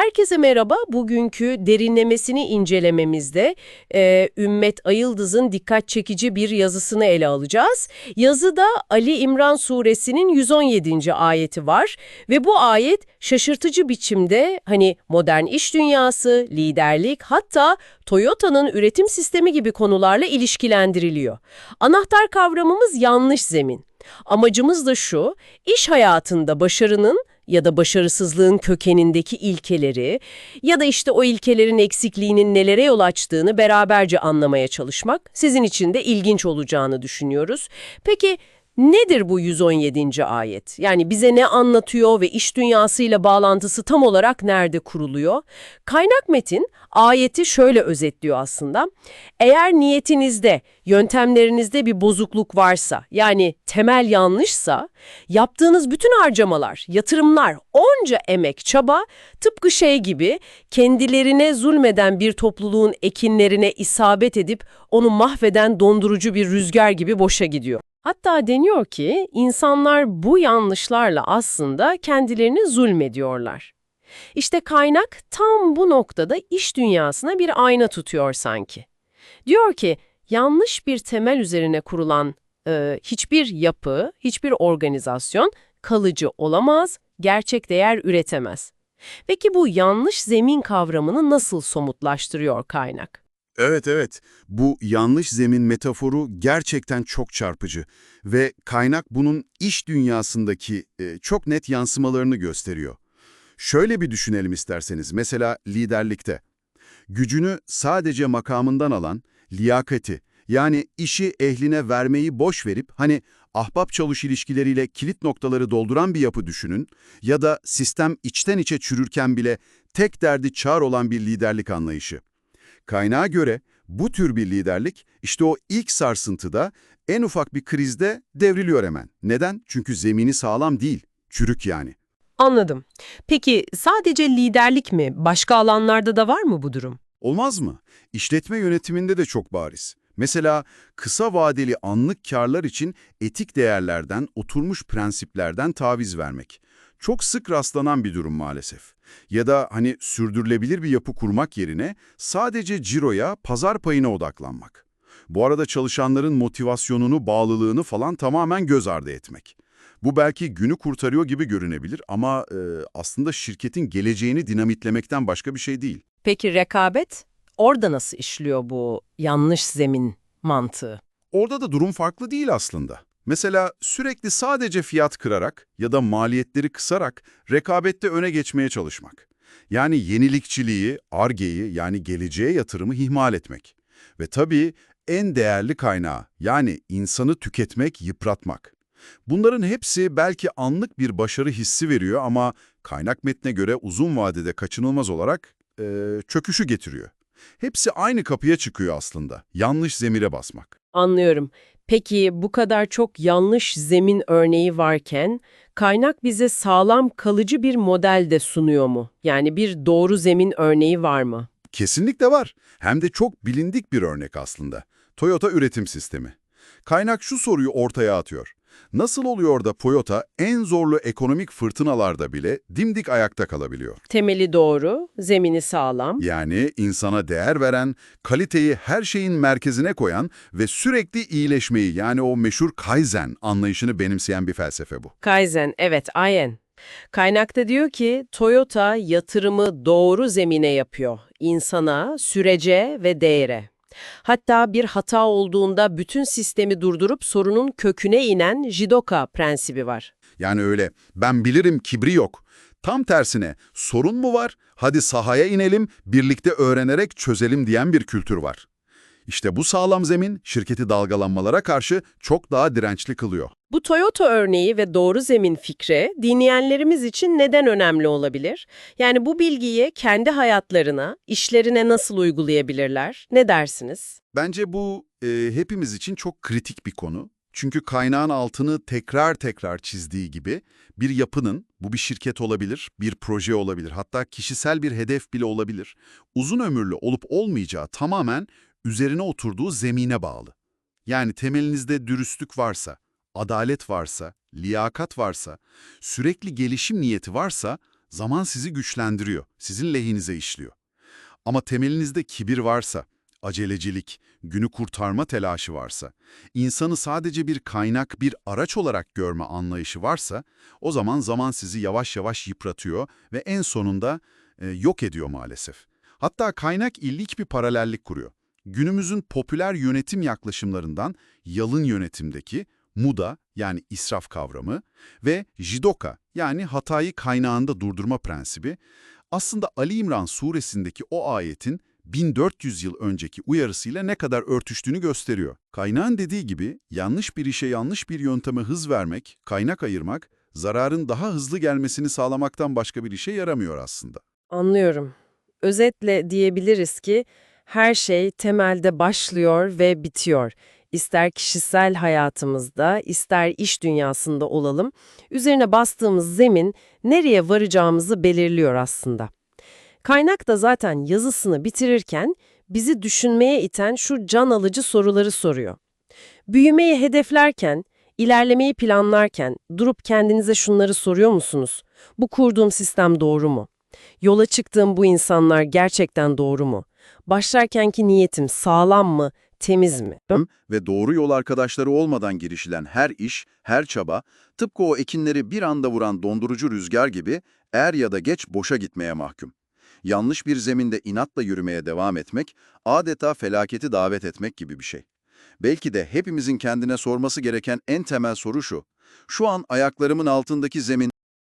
Herkese merhaba. Bugünkü derinlemesini incelememizde e, Ümmet Ayıldız'ın dikkat çekici bir yazısını ele alacağız. Yazıda Ali İmran suresinin 117. ayeti var ve bu ayet şaşırtıcı biçimde hani modern iş dünyası, liderlik hatta Toyota'nın üretim sistemi gibi konularla ilişkilendiriliyor. Anahtar kavramımız yanlış zemin. Amacımız da şu, iş hayatında başarının ya da başarısızlığın kökenindeki ilkeleri ya da işte o ilkelerin eksikliğinin nelere yol açtığını beraberce anlamaya çalışmak sizin için de ilginç olacağını düşünüyoruz. Peki nedir bu 117. ayet? Yani bize ne anlatıyor ve iş dünyasıyla bağlantısı tam olarak nerede kuruluyor? Kaynak metin ayeti şöyle özetliyor aslında. Eğer niyetinizde, yöntemlerinizde bir bozukluk varsa, yani temel yanlışsa, yaptığınız bütün harcamalar, yatırımlar, onca emek, çaba tıpkı şey gibi kendilerine zulmeden bir topluluğun ekinlerine isabet edip onu mahveden dondurucu bir rüzgar gibi boşa gidiyor. Hatta deniyor ki insanlar bu yanlışlarla aslında kendilerini zulmediyorlar. İşte kaynak tam bu noktada iş dünyasına bir ayna tutuyor sanki. Diyor ki yanlış bir temel üzerine kurulan e, hiçbir yapı, hiçbir organizasyon kalıcı olamaz, gerçek değer üretemez. Peki bu yanlış zemin kavramını nasıl somutlaştırıyor kaynak? Evet evet, bu yanlış zemin metaforu gerçekten çok çarpıcı ve kaynak bunun iş dünyasındaki e, çok net yansımalarını gösteriyor. Şöyle bir düşünelim isterseniz, mesela liderlikte. Gücünü sadece makamından alan, liyakati, yani işi ehline vermeyi boş verip hani ahbap çalış ilişkileriyle kilit noktaları dolduran bir yapı düşünün ya da sistem içten içe çürürken bile tek derdi çağır olan bir liderlik anlayışı. Kaynağa göre bu tür bir liderlik işte o ilk sarsıntıda en ufak bir krizde devriliyor hemen. Neden? Çünkü zemini sağlam değil, çürük yani. Anladım. Peki sadece liderlik mi? Başka alanlarda da var mı bu durum? Olmaz mı? İşletme yönetiminde de çok bariz. Mesela kısa vadeli anlık karlar için etik değerlerden, oturmuş prensiplerden taviz vermek. Çok sık rastlanan bir durum maalesef. Ya da hani sürdürülebilir bir yapı kurmak yerine sadece ciroya, pazar payına odaklanmak. Bu arada çalışanların motivasyonunu, bağlılığını falan tamamen göz ardı etmek. Bu belki günü kurtarıyor gibi görünebilir ama e, aslında şirketin geleceğini dinamitlemekten başka bir şey değil. Peki rekabet? Orada nasıl işliyor bu yanlış zemin mantığı? Orada da durum farklı değil aslında. Mesela sürekli sadece fiyat kırarak ya da maliyetleri kısarak rekabette öne geçmeye çalışmak. Yani yenilikçiliği, argeyi yani geleceğe yatırımı ihmal etmek. Ve tabii en değerli kaynağı yani insanı tüketmek, yıpratmak. Bunların hepsi belki anlık bir başarı hissi veriyor ama kaynak metne göre uzun vadede kaçınılmaz olarak e, çöküşü getiriyor. Hepsi aynı kapıya çıkıyor aslında. Yanlış zemire basmak. Anlıyorum. Peki bu kadar çok yanlış zemin örneği varken kaynak bize sağlam kalıcı bir model de sunuyor mu? Yani bir doğru zemin örneği var mı? Kesinlikle var. Hem de çok bilindik bir örnek aslında. Toyota üretim sistemi. Kaynak şu soruyu ortaya atıyor. Nasıl oluyor da Toyota en zorlu ekonomik fırtınalarda bile dimdik ayakta kalabiliyor? Temeli doğru, zemini sağlam. Yani insana değer veren, kaliteyi her şeyin merkezine koyan ve sürekli iyileşmeyi yani o meşhur Kaizen anlayışını benimseyen bir felsefe bu. Kaizen, evet, aynen. Kaynakta diyor ki Toyota yatırımı doğru zemine yapıyor. İnsana, sürece ve değere. Hatta bir hata olduğunda bütün sistemi durdurup sorunun köküne inen Jidoka prensibi var. Yani öyle ben bilirim kibri yok. Tam tersine sorun mu var? Hadi sahaya inelim, birlikte öğrenerek çözelim diyen bir kültür var. İşte bu sağlam zemin şirketi dalgalanmalara karşı çok daha dirençli kılıyor. Bu Toyota örneği ve doğru zemin fikri dinleyenlerimiz için neden önemli olabilir? Yani bu bilgiyi kendi hayatlarına, işlerine nasıl uygulayabilirler? Ne dersiniz? Bence bu e, hepimiz için çok kritik bir konu. Çünkü kaynağın altını tekrar tekrar çizdiği gibi bir yapının, bu bir şirket olabilir, bir proje olabilir, hatta kişisel bir hedef bile olabilir, uzun ömürlü olup olmayacağı tamamen üzerine oturduğu zemine bağlı. Yani temelinizde dürüstlük varsa, adalet varsa, liyakat varsa, sürekli gelişim niyeti varsa Zaman sizi güçlendiriyor, sizin lehinize işliyor. Ama temelinizde kibir varsa, acelecilik, günü kurtarma telaşı varsa, insanı sadece bir kaynak, bir araç olarak görme anlayışı varsa, o zaman zaman sizi yavaş yavaş yıpratıyor ve en sonunda e, yok ediyor maalesef. Hatta kaynak illik bir paralellik kuruyor. Günümüzün popüler yönetim yaklaşımlarından yalın yönetimdeki muda yani israf kavramı ve jidoka yani hatayı kaynağında durdurma prensibi aslında Ali İmran suresindeki o ayetin 1400 yıl önceki uyarısıyla ne kadar örtüştüğünü gösteriyor. Kaynağın dediği gibi yanlış bir işe yanlış bir yönteme hız vermek, kaynak ayırmak, zararın daha hızlı gelmesini sağlamaktan başka bir işe yaramıyor aslında. Anlıyorum. Özetle diyebiliriz ki her şey temelde başlıyor ve bitiyor. İster kişisel hayatımızda, ister iş dünyasında olalım, üzerine bastığımız zemin nereye varacağımızı belirliyor aslında. Kaynak da zaten yazısını bitirirken bizi düşünmeye iten şu can alıcı soruları soruyor. Büyümeyi hedeflerken, ilerlemeyi planlarken durup kendinize şunları soruyor musunuz? Bu kurduğum sistem doğru mu? Yola çıktığım bu insanlar gerçekten doğru mu? Başlarkenki niyetim sağlam mı, temiz mi? ve doğru yol arkadaşları olmadan girişilen her iş, her çaba, tıpkı o ekinleri bir anda vuran dondurucu rüzgar gibi er ya da geç boşa gitmeye mahkum. Yanlış bir zeminde inatla yürümeye devam etmek, adeta felaketi davet etmek gibi bir şey. Belki de hepimizin kendine sorması gereken en temel soru şu, şu an ayaklarımın altındaki zemin